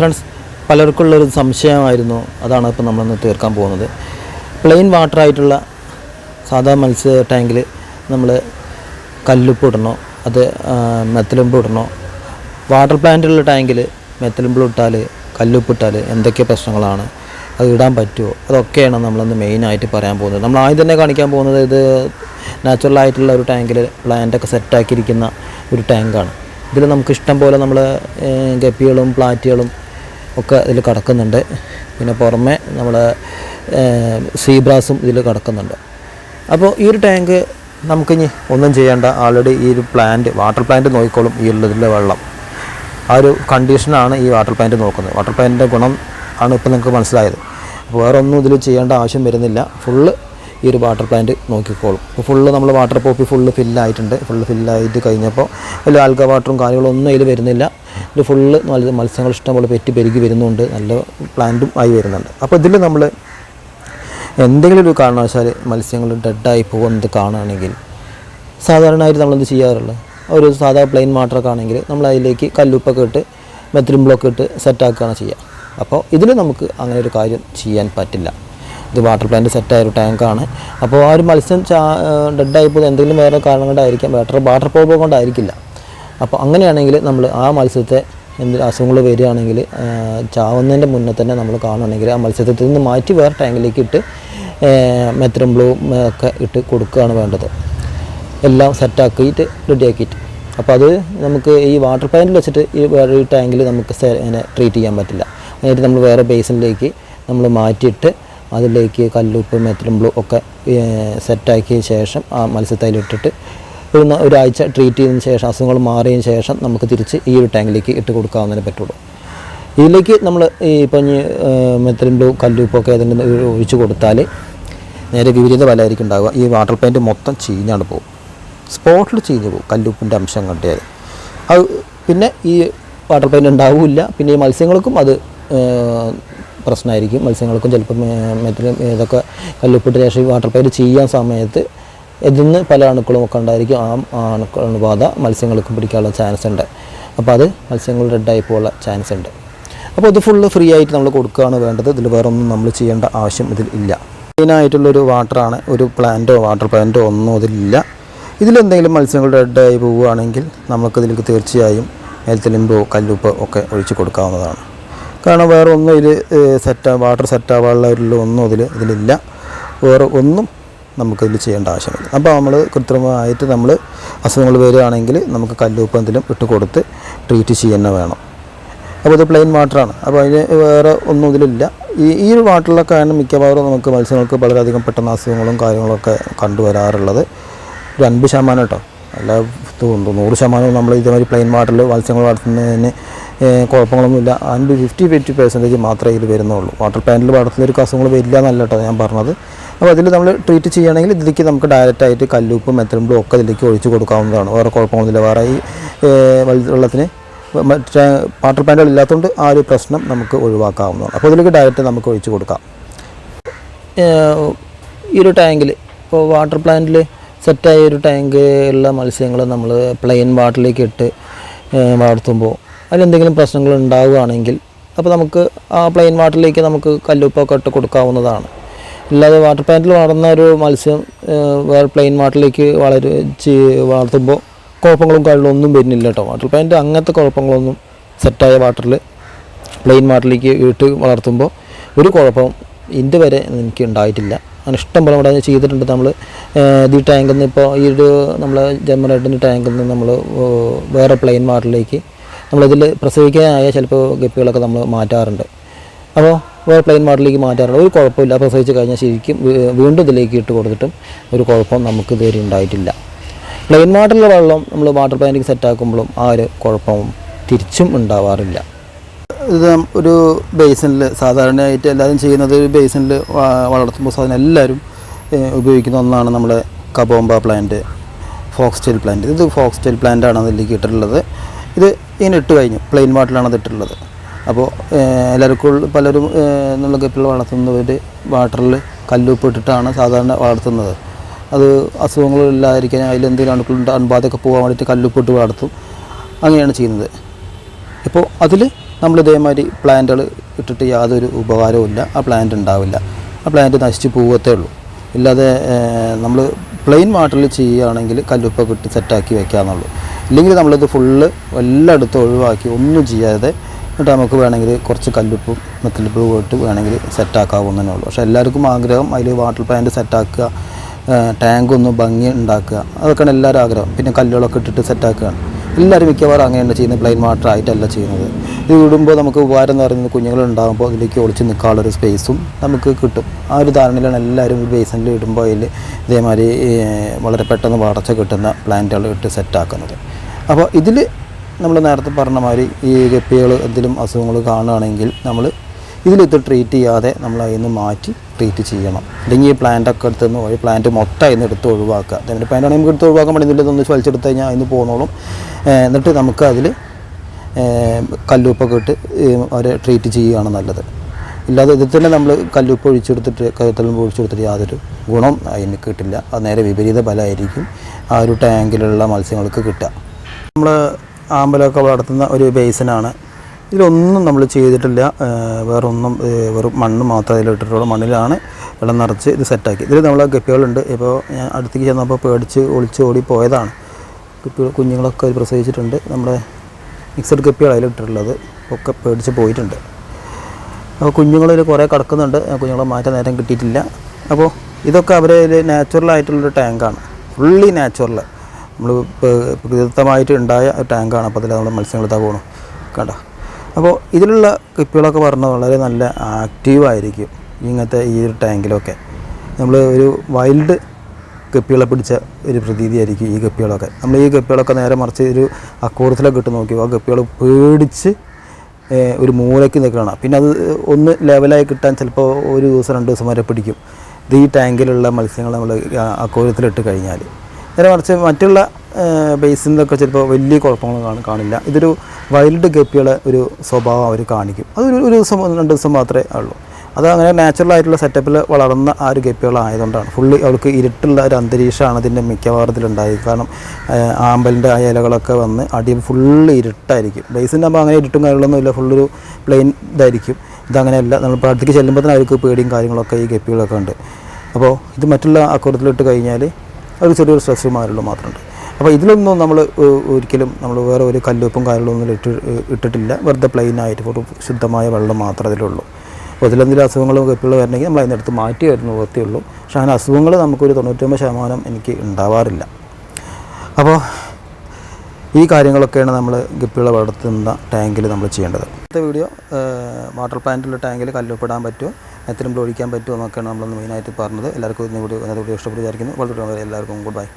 Friends പലർക്കുള്ളൊരു സംശയമായിരുന്നു. അതാണ് ഇപ്പോൾ നമ്മളിന്ന് തീർക്കാൻ പോകുന്നത്. പ്ലെയിൻ വാട്ടർ ആയിട്ടുള്ള സാധാ മത്സ്യ ടാങ്കിൽ നമ്മൾ കല്ലുപ്പ് ഇടണോ? അത് മെത്തലുമ്പ് ഇടണോ? വാട്ടർ പ്ലാന്റുള്ള ടാങ്കിൽ മെത്തലുമ്പ് ഇട്ടാൽ കല്ലുപ്പ് ഇട്ടാൽ എന്തൊക്കെ പ്രശ്നങ്ങളാണ്? അത് ഇടാൻ പറ്റുമോ അതൊക്കെയാണ് നമ്മളിന്ന് മെയിനായിട്ട് പറയാൻ പോകുന്നത്. നമ്മൾ ആദ്യം തന്നെ കാണിക്കാൻ പോകുന്നത് ഇത് നാച്ചുറൽ ആയിട്ടുള്ള ഒരു ടാങ്കിൽ പ്ലാന്റൊക്കെ സെറ്റാക്കിയിരിക്കുന്ന ഒരു ടാങ്കാണ് ഇതിൽ നമുക്ക് ഇഷ്ടം പോലെ നമ്മൾ ഗപ്പികളും പ്ലാറ്റുകളും ഒക്കെ ഇതിൽ കടക്കുന്നുണ്ട്. പിന്നെ പുറമെ നമ്മൾ സീബ്രാസും ഇതിൽ കടക്കുന്നുണ്ട്. അപ്പോൾ ഈ ഒരു ടാങ്ക് നമുക്കിനി ഒന്നും ചെയ്യേണ്ട. ആൾറെഡി ഈ ഒരു പ്ലാന്റ് വാട്ടർ പ്ലാന്റ് നോക്കിക്കോളും ഈ ഉള്ളതിലെ വെള്ളം. ആ ഒരു കണ്ടീഷനാണ് ഈ വാട്ടർ പ്ലാന്റ് നോക്കുന്നത്. വാട്ടർ പ്ലാന്റിന്റെ ഗുണം ആണ് ഇപ്പോൾ നിങ്ങൾക്ക് മനസ്സിലായത്. അപ്പോൾ വേറെ ഒന്നും ഇതിൽ ചെയ്യേണ്ട ആവശ്യം വരുന്നില്ല. ഫുള്ള് ഈ ഒരു വാട്ടർ പ്ലാന്റ് നോക്കിക്കോളും. അപ്പോൾ ഫുള്ള് നമ്മൾ വാട്ടർ പോപ്പി ഫുള്ള് ഫില്ലായിട്ടുണ്ട് ഫുള്ള് ഫില്ലായിട്ട് കഴിഞ്ഞപ്പോൾ വലിയ ആൽഗ വാട്ടറും കാര്യങ്ങളൊന്നും ഇതിൽ വരുന്നില്ല. ഇത് ഫുള്ള് നല്ല മത്സ്യങ്ങൾ ഇഷ്ടംപോലെ പെറ്റി പെരുകി വരുന്നുണ്ട്. നല്ല പ്ലാന്റും ആയി വരുന്നുണ്ട്. അപ്പോൾ ഇതിൽ നമ്മൾ എന്തെങ്കിലും ഒരു കാരണവശാൽ മത്സ്യങ്ങൾ ഡെഡായി പോകുന്നത് കാണുകയാണെങ്കിൽ സാധാരണയായിട്ട് നമ്മളെന്ത് ചെയ്യാറുള്ളത് ഒരു സാധാ പ്ലെയിൻ വാട്ടറൊക്കെ ആണെങ്കിൽ നമ്മൾ അതിലേക്ക് കല്ലുപ്പൊക്കെ ഇട്ട് മെത്രിൻ ബ്ലോക്ക് ഇട്ട് സെറ്റാക്കുകയാണ് ചെയ്യുക. അപ്പോൾ ഇതിൽ നമുക്ക് അങ്ങനെ ഒരു കാര്യം ചെയ്യാൻ പറ്റില്ല. ഇത് വാട്ടർ പ്ലാന്റ് സെറ്റായ ഒരു ടാങ്കാണ് അപ്പോൾ ആ ഒരു മത്സ്യം ചാ ഡെഡായി പോകുന്നത് എന്തെങ്കിലും വേറെ കാരണം കൊണ്ടായിരിക്കാം വാട്ടർ വാട്ടർ പോകുമ്പോൾ കൊണ്ടായിരിക്കില്ല. അപ്പോൾ അങ്ങനെയാണെങ്കിൽ നമ്മൾ ആ മത്സ്യത്തെ എന്ത് അസുഖങ്ങൾ വരികയാണെങ്കിൽ ചാവുന്നതിന്റെ മുന്നേ തന്നെ നമ്മൾ കാണുകയാണെങ്കിൽ ആ മത്സ്യത്തിൽ നിന്ന് മാറ്റി വേറെ ടാങ്കിലേക്ക് ഇട്ട് മെത്രം ബ്ലൂ ഒക്കെ ഇട്ട് കൊടുക്കുകയാണ് വേണ്ടത്. എല്ലാം സെറ്റാക്കിയിട്ട് റെഡിയാക്കിയിട്ട് അപ്പോൾ അത് നമുക്ക് ഈ വാട്ടർ പ്ലാന്റിൽ വെച്ചിട്ട് ഈ വേറെ ടാങ്കിൽ നമുക്ക് അങ്ങനെ ട്രീറ്റ് ചെയ്യാൻ പറ്റില്ല. അതിനായിട്ട് നമ്മൾ വേറെ ബേസിനിലേക്ക് നമ്മൾ മാറ്റിയിട്ട് അതിലേക്ക് കല്ലുപ്പ് മെത്രം ബ്ലൂ ഒക്കെ സെറ്റാക്കിയ ശേഷം ആ മത്സ്യത്തൈലിട്ടിട്ട് ഒരു ഒരാഴ്ച ട്രീറ്റ് ചെയ്തതിന് ശേഷം അസുഖങ്ങൾ മാറിയതിന് ശേഷം നമുക്ക് തിരിച്ച് ഈ ഒരു ടാങ്കിലേക്ക് ഇട്ട് കൊടുക്കാവുന്നതിനെ പറ്റുള്ളൂ. ഇതിലേക്ക് നമ്മൾ ഈ ഇപ്പം മെത്തലിന്റെ കല്ലുപ്പൊക്കെ ഒരു ഒഴിച്ച് കൊടുത്താൽ നേരെ വിപരീത ഫലമായിരിക്കും ഉണ്ടാവുക. ഈ വാട്ടർ പെയിന്റ് മൊത്തം ചീഞ്ഞാണ് പോകും. സ്പോട്ടിൽ ചീഞ്ഞ് പോകും കല്ലുപ്പിന്റെ അംശം കണ്ടിയാൽ അത് പിന്നെ ഈ വാട്ടർ പെയിന്റ് ഉണ്ടാവില്ല. പിന്നെ ഈ മത്സ്യങ്ങൾക്കും അത് പ്രശ്നമായിരിക്കും. മത്സ്യങ്ങൾക്കും ചിലപ്പം മെത്തലും ഇതൊക്കെ കല്ലുപ്പിട്ട് ശേഷം ഈ വാട്ടർ പെയിന്റ് ചെയ്യാൻ സമയത്ത് ഇതിന്ന് പല അണുക്കളും ഒക്കെ ഉണ്ടായിരിക്കും. ആ അണുക്കൾ അണുബാധ മത്സ്യങ്ങൾക്കും പിടിക്കാനുള്ള ചാൻസ് ഉണ്ട്. അപ്പോൾ അത് മത്സ്യങ്ങൾ റെഡായി പോകാനുള്ള ചാൻസ് ഉണ്ട്. അപ്പോൾ ഇത് ഫുള്ള് ഫ്രീ ആയിട്ട് നമ്മൾ കൊടുക്കുകയാണ് വേണ്ടത്. ഇതിൽ വേറെ ഒന്നും നമ്മൾ ചെയ്യേണ്ട ആവശ്യം ഇതിൽ ഇല്ല. മെയിനായിട്ടുള്ളൊരു വാട്ടറാണ് ഒരു പ്ലാന്റോ വാട്ടർ പ്ലാന്റോ ഒന്നും ഇതിലില്ല ഇതിലെന്തെങ്കിലും മത്സ്യങ്ങൾ റെഡായി പോവുകയാണെങ്കിൽ നമുക്കിതിലേക്ക് തീർച്ചയായും മേൽത്തലിമ്പോ കല്ലുപ്പ് ഒക്കെ ഒഴിച്ച് കൊടുക്കാവുന്നതാണ്. കാരണം വേറെ ഒന്നും ഇതിൽ സെറ്റ് വാട്ടർ ആവാനുള്ള ഒന്നും ഇതിൽ ഇതിലില്ല. വേറെ ഒന്നും നമുക്കിതിൽ ചെയ്യേണ്ട ആവശ്യമില്ല. അപ്പോൾ നമ്മൾ കൃത്രിമമായിട്ട് നമ്മൾ അസുഖങ്ങൾ വരികയാണെങ്കിൽ നമുക്ക് കല്ലുപ്പന്തിലും ഇട്ട് കൊടുത്ത് ട്രീറ്റ് ചെയ്യുന്ന വേണം. അപ്പോൾ ഇത് പ്ലെയിൻ വാട്ടറാണ് അപ്പോൾ അതിന് വേറെ ഒന്നും ഇതിലില്ല. ഈ ഈ ഒരു വാട്ടറിലൊക്കെയാണ് മിക്കവാറും നമുക്ക് മത്സ്യങ്ങൾക്ക് വളരെയധികം പെട്ടെന്ന് അസുഖങ്ങളും കാര്യങ്ങളൊക്കെ കണ്ടുവരാറുള്ളത്. ഒരു അൻപത് ശതമാനം കേട്ടോ അല്ല നൂറ് ശതമാനവും നമ്മൾ ഇതേമാതിരി പ്ലെയിൻ വാട്ടറിൽ മത്സ്യങ്ങൾ വളർത്തുന്നതിന് കുഴപ്പങ്ങളൊന്നുമില്ല. അതിന്റെ ഫിഫ്റ്റി ഫിഫ്റ്റി പെർസെന്റേജ് മാത്രമേ ഇതിൽ വരുന്നുള്ളൂ. വാട്ടർ പ്ലാന്റിൽ വളർത്തുന്നൊരു അസുഖങ്ങൾ വരില്ല എന്നല്ല ഞാൻ പറഞ്ഞത്. അപ്പോൾ അതിൽ നമ്മൾ ട്രീറ്റ് ചെയ്യുകയാണെങ്കിൽ ഇതിലേക്ക് നമുക്ക് ഡയറക്റ്റായിട്ട് കല്ലുപ്പും മെത്തലുമ്പും ഒക്കെ ഇതിലേക്ക് ഒഴിച്ച് കൊടുക്കാവുന്നതാണ്. വേറെ കുഴപ്പമൊന്നുമില്ല വേറെ ഈ വെള്ളത്തിന് മറ്റേ വാട്ടർ പ്ലാന്റുകൾ ഇല്ലാത്തതുകൊണ്ട് ആ ഒരു പ്രശ്നം നമുക്ക് ഒഴിവാക്കാവുന്നതാണ്. അപ്പോൾ ഇതിലേക്ക് ഡയറക്റ്റ് നമുക്ക് ഒഴിച്ച് കൊടുക്കാം. ഈ ഒരു ടാങ്കിൽ ഇപ്പോൾ വാട്ടർ പ്ലാന്റിൽ സെറ്റായ ഒരു ടാങ്ക് ഉള്ള മത്സ്യങ്ങൾ നമ്മൾ പ്ലെയിൻ വാട്ടറിലേക്ക് ഇട്ട് വളർത്തുമ്പോൾ അതിലെന്തെങ്കിലും പ്രശ്നങ്ങൾ ഉണ്ടാവുകയാണെങ്കിൽ അപ്പോൾ നമുക്ക് ആ പ്ലെയിൻ വാട്ടറിലേക്ക് നമുക്ക് കല്ലുപ്പൊക്കെ ഇട്ട് കൊടുക്കാവുന്നതാണ്. അല്ലാതെ വാട്ടർ പ്ലാന്റിൽ വളർന്ന ഒരു മത്സ്യം വേറെ പ്ലെയിൻ വാട്ടറിലേക്ക് വളരെ വളർത്തുമ്പോൾ കുഴപ്പങ്ങളും കാര്യങ്ങളും ഒന്നും വരുന്നില്ല കേട്ടോ. വാട്ടർ പ്ലാന്റ് അങ്ങനത്തെ കുഴപ്പങ്ങളൊന്നും സെറ്റായ വാട്ടറിൽ പ്ലെയിൻ വാട്ടറിലേക്ക് ഇട്ട് വളർത്തുമ്പോൾ ഒരു കുഴപ്പം ഇന്റെ വരെ എനിക്ക് ഉണ്ടായിട്ടില്ല. അങ്ങനെ ഇഷ്ടം പോലെ ഇവിടെ ചെയ്തിട്ടുണ്ട് നമ്മൾ ഈ ടാങ്കിൽ നിന്ന് ഇപ്പോൾ ഈ ഒരു നമ്മൾ ജമ്മറേഡിന്റെ ടാങ്കിൽ നിന്ന് നമ്മൾ വേറെ പ്ലെയിൻ വാട്ടറിലേക്ക് നമ്മളിതിൽ പ്രസവിക്കാനായ ചിലപ്പോൾ ഗപ്പികളൊക്കെ നമ്മൾ മാറ്റാറുണ്ട്. അപ്പോൾ വേറെ പ്ലെയിൻ മോഡലിലേക്ക് മാറ്റാറുണ്ട്. ഒരു കുഴപ്പമില്ല. പ്രസവിച്ച് കഴിഞ്ഞാൽ ശരിക്കും വീണ്ടും ഇതിലേക്ക് ഇട്ട് കൊടുത്തിട്ടും ഒരു കുഴപ്പം നമുക്ക് ഇതുവരെ ഉണ്ടായിട്ടില്ല. പ്ലെയിൻ വാട്ടറിലെ വെള്ളം നമ്മൾ വാട്ടർ പ്ലാന്റിങ് സെറ്റാക്കുമ്പോഴും ആ ഒരു കുഴപ്പവും തിരിച്ചും ഉണ്ടാവാറില്ല. ഇത് ഒരു ബേസിനിൽ സാധാരണയായിട്ട് എല്ലാവരും ചെയ്യുന്നത് ഒരു ബേസിനിൽ വളർത്തുമ്പോൾ സാധനം എല്ലാവരും ഉപയോഗിക്കുന്ന ഒന്നാണ് നമ്മുടെ കബോംബ പ്ലാന്റ് ഫോക്സ്റ്റൈൽ പ്ലാന്റ് ഇത് ഫോക്സ്റ്റൈൽ പ്ലാന്റാണ് അതിലേക്ക് ഇട്ടിട്ടുള്ളത്. ഇത് ഇങ്ങനെ ഇട്ട് കഴിഞ്ഞു. പ്ലെയിൻ വാട്ടറിലാണ് അത് ഇട്ടിട്ടുള്ളത്. അപ്പോൾ എല്ലാവർക്കും പലരും എന്നുള്ള ഗപ്പികൾ വളർത്തുന്നവർ വാട്ടറിൽ കല്ലുപ്പ് ഇട്ടിട്ടാണ് സാധാരണ വളർത്തുന്നത്. അത് അസുഖങ്ങളില്ലാതിരിക്കാൻ അതിലെന്തെങ്കിലും അണുക്കളുണ്ട് അണുബാധയൊക്കെ പോകാൻ വേണ്ടിയിട്ട് കല്ലുപ്പിട്ട് വളർത്തും. അങ്ങനെയാണ് ചെയ്യുന്നത്. ഇപ്പോൾ അതിൽ നമ്മൾ ഇതേമാതിരി പ്ലാന്റുകൾ ഇട്ടിട്ട് യാതൊരു ഉപകാരവും ഇല്ല. ആ പ്ലാന്റ് ഉണ്ടാവില്ല. ആ പ്ലാന്റ് നശിച്ച് പോകത്തേ ഉള്ളൂ. ഇല്ലാതെ നമ്മൾ പ്ലെയിൻ വാട്ടറിൽ ചെയ്യുകയാണെങ്കിൽ കല്ലുപ്പൊക്കെ ഇട്ട് സെറ്റാക്കി വെക്കാന്നുള്ളൂ. ഇല്ലെങ്കിൽ നമ്മളിത് ഫുള്ള് എല്ലായിടത്തും ഒഴിവാക്കി ഒന്നും ചെയ്യാതെ എന്നിട്ട് നമുക്ക് വേണമെങ്കിൽ കുറച്ച് കല്ലുപ്പും മെത്തലിപ്പ് ഇട്ട് വേണമെങ്കിൽ സെറ്റാക്കാവുന്നതേ ഉള്ളൂ. പക്ഷേ എല്ലാവർക്കും ആഗ്രഹം അതിൽ വാട്ടർ പ്ലാന്റ് സെറ്റാക്കുക ടാങ്ക് ഒന്ന് ഭംഗി ഉണ്ടാക്കുക. അതൊക്കെയാണ് എല്ലാവരും ആഗ്രഹം. പിന്നെ കല്ലുകളൊക്കെ ഇട്ടിട്ട് സെറ്റാക്കുകയാണ് എല്ലാവരും മിക്കവാറും അങ്ങനെയാണ് ചെയ്യുന്നത്. പ്ലെയിൻ വാട്ടർ ആയിട്ടല്ല ചെയ്യുന്നത്. ഇത് ഇടുമ്പോൾ നമുക്ക് ഉപകാരം എന്ന് പറയുന്നത് കുഞ്ഞുങ്ങളുണ്ടാകുമ്പോൾ അതിലേക്ക് ഒളിച്ച് നിൽക്കാനുള്ളൊരു സ്പേസും നമുക്ക് കിട്ടും. ആ ഒരു ധാരണയിലാണ് എല്ലാവരും ഈ ബേസിനിൽ ഇടുമ്പോൾ അതിൽ ഇതേമാതിരി വളരെ പെട്ടെന്ന് വളർച്ച കിട്ടുന്ന പ്ലാന്റുകൾ ഇട്ട് സെറ്റാക്കുന്നത്. അപ്പോൾ ഇതിൽ നമ്മൾ നേരത്തെ പറഞ്ഞ മാതിരി ഈ ഗപ്പികൾ എന്തെങ്കിലും അസുഖങ്ങൾ കാണുകയാണെങ്കിൽ നമ്മൾ ഇതിലിത് ട്രീറ്റ് ചെയ്യാതെ നമ്മൾ അതിൽ നിന്ന് മാറ്റി ട്രീറ്റ് ചെയ്യണം. അല്ലെങ്കിൽ ഈ പ്ലാന്റ് ഒക്കെ എടുത്ത് നിന്ന് ഒരു പ്ലാന്റ് മൊത്തം നിന്ന് എടുത്ത് ഒഴിവാക്കുക. അതേപോലെ പ്ലാന്റ് നമുക്ക് എടുത്ത് ഒഴിവാക്കാൻ പറ്റുന്നില്ല. ഇതൊന്ന് വലിച്ചെടുത്ത് കഴിഞ്ഞാൽ അതിന് പോകുന്നോളും എന്നിട്ട് നമുക്ക് അതിൽ കല്ലുപ്പൊക്കെ ഇട്ട് അവരെ ട്രീറ്റ് ചെയ്യുകയാണ് നല്ലത്. ഇല്ലാതെ ഇതിൽ തന്നെ നമ്മൾ കല്ലുപ്പ് ഒഴിച്ചെടുത്തിട്ട് കരുത്തലുമ്പ് ഒഴിച്ചെടുത്തിട്ട് യാതൊരു ഗുണം അതിന് കിട്ടില്ല. അത് നേരെ വിപരീത ഫലമായിരിക്കും ആ ഒരു ടാങ്കിലുള്ള മത്സ്യങ്ങൾക്ക് കിട്ടുക. നമ്മൾ ആമ്പലമൊക്കെ വളർത്തുന്ന ഒരു ബേസിനാണ്. ഇതിലൊന്നും നമ്മൾ ചെയ്തിട്ടില്ല. വേറെ വേറൊന്നും വെറും മണ്ണ് മാത്രം അതിലിട്ടിട്ടുള്ളൂ. മണ്ണിലാണ് വെള്ളം നിറച്ച് ഇത് സെറ്റാക്കി. ഇതിൽ നമ്മൾ ഗപ്പികളുണ്ട്. ഇപ്പോൾ ഞാൻ അടുത്തേക്ക് ചെന്നപ്പോൾ പേടിച്ച് ഒളിച്ച് ഓടി പോയതാണ്. ഗപ്പികൾ കുഞ്ഞുങ്ങളൊക്കെ പ്രസവിച്ചിട്ടുണ്ട്. നമ്മുടെ മിക്സഡ് ഗപ്പികൾ അതിലിട്ടിട്ടുള്ളത്. ഒക്കെ പേടിച്ച് പോയിട്ടുണ്ട്. കുഞ്ഞുങ്ങളിൽ കുറേ കിടക്കുന്നുണ്ട്. കുഞ്ഞുങ്ങളെ മാറ്റാൻ നേരം കിട്ടിയിട്ടില്ല. അപ്പോൾ ഇതൊക്കെ അവരെ നാച്ചുറൽ ആയിട്ടുള്ളൊരു ടാങ്കാണ് ഫുള്ളി നാച്ചുറൽ നമ്മൾ പ്രകൃതിദത്തമായിട്ട് ഉണ്ടായ ഒരു ടാങ്കാണ് അപ്പോൾ അതിൽ നമ്മൾ മത്സ്യങ്ങൾ പോകണം കണ്ട? അപ്പോൾ ഇതിലുള്ള കിപ്പികളൊക്കെ പറഞ്ഞാൽ വളരെ നല്ല ആക്റ്റീവായിരിക്കും ഇങ്ങനത്തെ ഈ ഒരു ടാങ്കിലൊക്കെ നമ്മൾ ഒരു വൈൽഡ് ഗപ്പികളെ പിടിച്ച ഒരു പ്രതീതിയായിരിക്കും ഈ ഗപ്പികളൊക്കെ നമ്മൾ ഈ ഗപ്പികളൊക്കെ നേരെ മറിച്ച് ഒരു അക്കൂറത്തിലൊക്കെ ഇട്ട് നോക്കി ആ ഗപ്പികൾ പേടിച്ച് ഒരു മൂലയ്ക്ക് നിൽക്കണം പിന്നെ അത് ഒന്ന് ലെവലായി കിട്ടാൻ ചിലപ്പോൾ ഒരു ദിവസം രണ്ട് ദിവസം വരെ പിടിക്കും. ഇത് ഈ ടാങ്കിലുള്ള മത്സ്യങ്ങൾ നമ്മൾ അക്കോരത്തിലിട്ട് കഴിഞ്ഞാൽ നേരെ മറിച്ച് മറ്റുള്ള ബേസിൽ നിന്നൊക്കെ ചിലപ്പോൾ വലിയ കുഴപ്പങ്ങൾ കാണ- കാണില്ല. ഇതൊരു വൈൽഡ് ഗപ്പികളെ ഒരു സ്വഭാവം അവർ കാണിക്കും. അതൊരു ഒരു ദിവസം രണ്ട് ദിവസം മാത്രമേ ഉള്ളൂ അത് അങ്ങനെ നാച്ചുറൽ ആയിട്ടുള്ള സെറ്റപ്പിൽ വളർന്ന ആ ഒരു ഗപ്പികളായതുകൊണ്ടാണ് ഫുള്ളി അവൾക്ക് ഇരുട്ടുള്ള ഒരു അന്തരീക്ഷമാണ് അതിന്റെ മിക്കവാറത്തിലുണ്ടായി കാരണം ആമ്പലിന്റെ ആ ഇലകളൊക്കെ വന്ന് അടി ഫുള്ള് ഇരുട്ടായിരിക്കും. ബേസിന്റെ ആകുമ്പോൾ അങ്ങനെ ഇരുട്ടും കാര്യങ്ങളൊന്നും ഇല്ല. ഫുള്ളൊരു പ്ലെയിൻ ഇതായിരിക്കും. ഇതങ്ങനെയല്ല. നമ്മൾ അടുത്തേക്ക് ചെല്ലുമ്പോൾ തന്നെ അവർക്ക് പേടിയും കാര്യങ്ങളൊക്കെ ഈ ഗപ്പികളൊക്കെ ഉണ്ട്. അപ്പോൾ ഇത് മറ്റുള്ള അക്കൂറത്തിലിട്ട് കഴിഞ്ഞാൽ ഒരു ചെറിയൊരു സ്ട്രെസ് മാറുള്ളൂ മാത്രമുണ്ട്. അപ്പോൾ ഇതിലൊന്നും നമ്മൾ ഒരിക്കലും നമ്മൾ വേറെ ഒരു കല്ലുപ്പും കാര്യങ്ങളൊന്നും ഇട്ട് ഇട്ടിട്ടില്ല. വെറുതെ പ്ലെയിൻ ആയിട്ട് ഒരു ശുദ്ധമായ വെള്ളം മാത്രമേ അതിലുള്ളൂ അപ്പോൾ ഇതിലെന്തെങ്കിലും അസുഖങ്ങളും ഗപ്പികളും വരണമെങ്കിൽ നമ്മൾ അതിനടുത്ത് മാറ്റി വരുന്ന നിവൃത്തിയേ ഉള്ളൂ പക്ഷേ അങ്ങനെ അസുഖങ്ങൾ നമുക്കൊരു തൊണ്ണൂറ്റൊമ്പത് ശതമാനം എനിക്ക് ഉണ്ടാവാറില്ല. അപ്പോൾ ഈ കാര്യങ്ങളൊക്കെയാണ് നമ്മൾ ഗപ്പികളെ വളർത്തുന്ന ടാങ്കിൽ നമ്മൾ ചെയ്യേണ്ടത്. അടുത്ത വീഡിയോ വാട്ടർ പ്ലാന്റിലുള്ള ടാങ്കിൽ കല്ലുപ്പിടാൻ പറ്റുമോ? എത്രയും ഒഴിക്കാൻ പറ്റുമോ എന്നൊക്കെയാണ് നമ്മളൊന്ന് മെയിനായിട്ട് പറഞ്ഞത്. എല്ലാവർക്കും ഇന്ന് വീഡിയോ ഇന്നത്തെ വീഡിയോ ഇഷ്ടപ്പെട്ട് വിചാരിക്കുന്നു. വളരെ എല്ലാവർക്കും ഗുഡ് ബൈ.